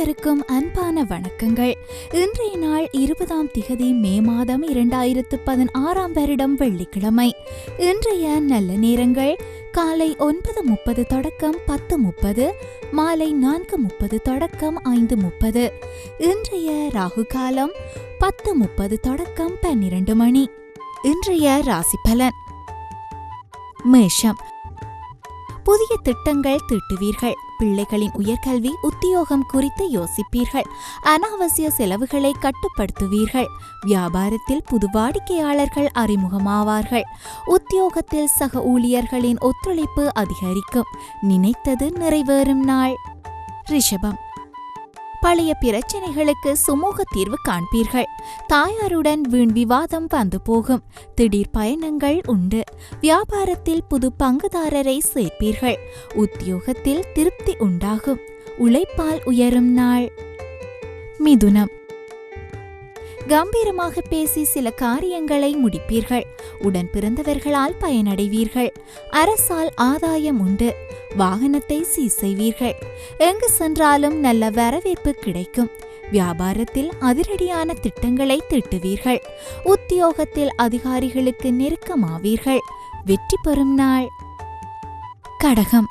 வணக்கங்கள். இன்றைய நாள் இருபதாம் திகதி மே மாதம் இரண்டாயிரத்து பதினாறாம் வருடம் வெள்ளிக்கிழமை. இன்றைய நல்ல நேரங்கள். காலை ஒன்பது முப்பது தொடக்கம் பத்து முப்பது மாலை நான்கு முப்பது தொடக்கம் ஐந்து முப்பது. இன்றைய ராகு காலம் பத்து முப்பது தொடக்கம் பன்னிரண்டு மணி. இன்றைய ராசி பலன். மேஷம். புதிய திட்டங்கள் தீட்டுவீர்கள். பிள்ளைகளின் உயர்கல்வி உத்தியோகம் குறித்து யோசிப்பீர்கள். அனாவசிய செலவுகளை கட்டுப்படுத்துவீர்கள். வியாபாரத்தில் புது வாடிக்கையாளர்கள் அறிமுகமாவார்கள். உத்தியோகத்தில் சக ஊழியர்களின் ஒத்துழைப்பு அதிகரிக்கும். நினைத்தது நிறைவேறும் நாள். ரிஷபம். பழைய பிரச்சனைகளுக்கு சுமூக தீர்வு காண்பீர்கள். தாயாருடன் வீண் விவாதம் வந்து போகும். திடீர் பயணங்கள் உண்டு. வியாபாரத்தில் புது பங்குதாரரை சேர்ப்பீர்கள். உத்தியோகத்தில் திருப்தி உண்டாகும். உழைப்பால் உயரும் நாள். மிதுனம். கம்பீரமாக பேசி சில காரியங்களை முடிப்பீர்கள். உடன் பிறந்தவர்களால் பயனடைவீர்கள். அரசால் ஆதாயம் உண்டு. வாகனத்தை சீர் செய்வீர்கள். எங்கு சென்றாலும் நல்ல வரவேற்பு கிடைக்கும். வியாபாரத்தில் அதிரடியான திட்டங்களை திட்டுவீர்கள். உத்தியோகத்தில் அதிகாரிகளுக்கு நெருக்கமாவீர்கள். வெற்றி பெறும் நாள். கடகம்.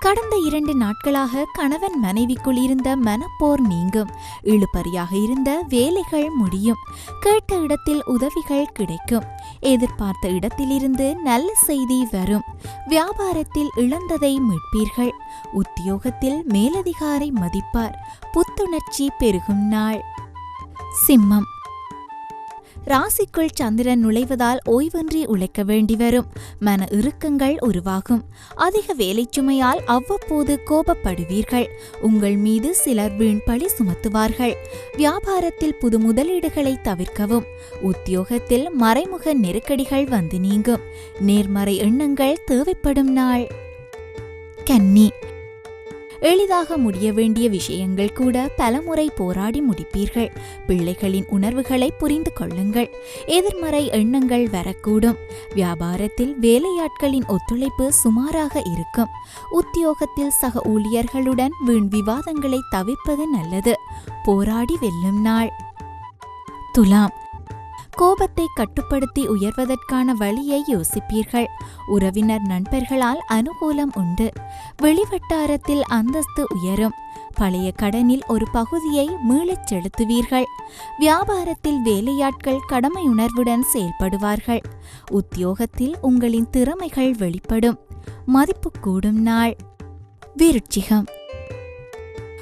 கடந்த இரண்டு நாட்களாக கணவன் மனைவிக்குள் இருந்த மனப்போர் நீங்கும். இழுபறியாக இருந்த வேலைகள் முடியும். கேட்ட இடத்தில் உதவிகள் கிடைக்கும். எதிர்பார்த்த இடத்திலிருந்து நல்ல செய்தி வரும். வியாபாரத்தில் இழந்ததை மீட்பீர்கள். உத்தியோகத்தில் மேலதிகாரி மதிப்பார். புத்துணர்ச்சி பெருகும் நாள். சிம்மம். ராசிக்குள் சந்திரன் நுழைவதால் ஓய்வின்றி உழைக்க வேண்டி வரும். மன இறுக்கங்கள் உருவாகும். அதிக வேலைச்சுமையால் அவ்வப்போது கோபப்படுவீர்கள். உங்கள் மீது சிலர் வீண் பழி சுமத்துவார்கள். வியாபாரத்தில் புது முதலீடுகளை தவிர்க்கவும். உத்தியோகத்தில் மறைமுக நெருக்கடிகள் வந்து நீங்கும். நேர்மறை எண்ணங்கள் தேவைப்படும் நாள். கன்னி. எளிதாக முடிய வேண்டிய விஷயங்கள் கூட பலமுறை போராடி முடிப்பீர்கள். பிள்ளைகளின் உணர்வுகளை புரிந்து கொள்ளுங்கள். எதிர்மறை எண்ணங்கள் வரக்கூடும். வியாபாரத்தில் வேலையாட்களின் ஒத்துழைப்பு சுமாராக இருக்கும். உத்தியோகத்தில் சக ஊழியர்களுடன் வீண் விவாதங்களை தவிர்ப்பது நல்லது. போராடி வெல்லும் நாள். துலாம். கோபத்தை கட்டுப்படுத்தி உயர்வதற்கான வழியை யோசிப்பீர்கள். உறவினர் நண்பர்களால் அனுகூலம் உண்டு. வெளிவட்டாரத்தில் அந்தஸ்து உயரும். பழைய கடனில் ஒரு பகுதியை மீளச் செலுத்துவீர்கள். வியாபாரத்தில் வேலையாட்கள் கடமையுணர்வுடன் செயல்படுவார்கள். உத்தியோகத்தில் உங்களின் திறமைகள் வெளிப்படும். மதிப்பு கூடும் நாள். விருட்சிகம்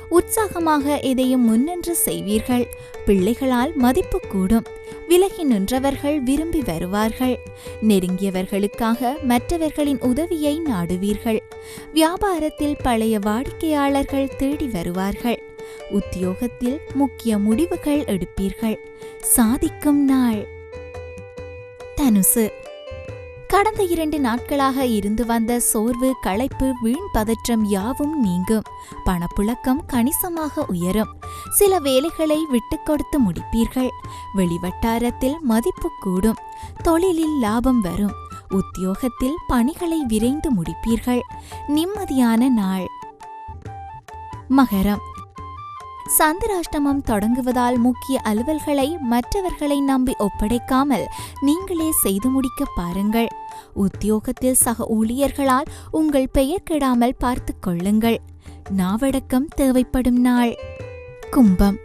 உற்சாகமாக எதையும் முன்னின்று செய்வீர்கள். பிள்ளைகளால் மதிப்பு கூடும். விலகி நின்றவர்கள் விரும்பி வருவார்கள். நெருங்கியவர்களுக்காக மற்றவர்களின் உதவியை நாடுவீர்கள். வியாபாரத்தில் பழைய வாடிக்கையாளர்கள் தேடி வருவார்கள். உத்தியோகத்தில் முக்கிய முடிவுகள் எடுப்பீர்கள். சாதிக்கும் நாள். தனுசு. கடந்த இரண்டு நாட்களாக இருந்து வந்த சோர்வு களைப்பு வீண் பதற்றம் யாவும் நீங்கும். பணப்புழக்கம் கணிசமாக உயரும். சில வேலைகளை விட்டு கொடுத்து முடிப்பீர்கள். வெளிவட்டாரத்தில் மதிப்பு கூடும். தொழிலில் லாபம் வரும். உத்தியோகத்தில் பணிகளை விரைந்து முடிப்பீர்கள். நிம்மதியான நாள். மகரம். சந்திராஷ்டமம் தொடங்குவதால் முக்கிய அலுவல்களை மற்றவர்களை நம்பி ஒப்படைக்காமல் நீங்களே செய்து முடிக்க பாருங்கள். உத்தியோகத்தில் சக ஊழியர்களால் உங்கள் பெயர் கெடாமல் பார்த்து கொள்ளுங்கள். நாவடக்கம் தேவைப்படும் நாள். கும்பம்.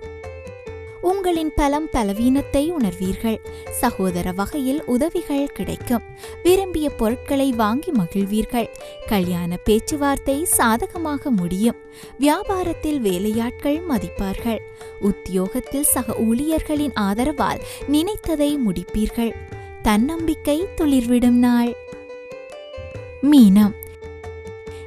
உங்களின் பலம் பலவீனத்தை உணர்வீர்கள். சகோதர வகையில் உதவிகள் கிடைக்கும். விரும்பிய பொருட்களை வாங்கி மகிழ்வீர்கள். கல்யாண பேச்சுவார்த்தை சாதகமாக முடியும். வியாபாரத்தில் வேலையாட்கள் மதிப்பார்கள். உத்தியோகத்தில் சக ஊழியர்களின் ஆதரவால் நினைத்ததை முடிப்பீர்கள். தன்னம்பிக்கை துளிர்விடும் நாள். மீனம்.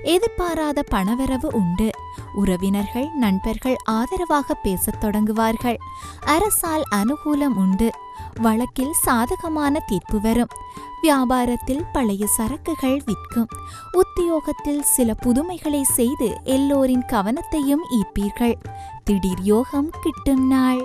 எதிர்பாராத பணவரவு உண்டு. உறவினர்கள் நண்பர்கள் ஆதரவாக பேசத் தொடங்குவார்கள். அரசால் அனுகூலம் உண்டு. வழக்கில் சாதகமான தீர்ப்பு வரும். வியாபாரத்தில் பழைய சரக்குகள் விற்கும். உத்தியோகத்தில் சில புதுமைகளை செய்து எல்லோரின் கவனத்தையும் ஈர்ப்பீர்கள். திடீர் யோகம் கிட்டும் நாள்.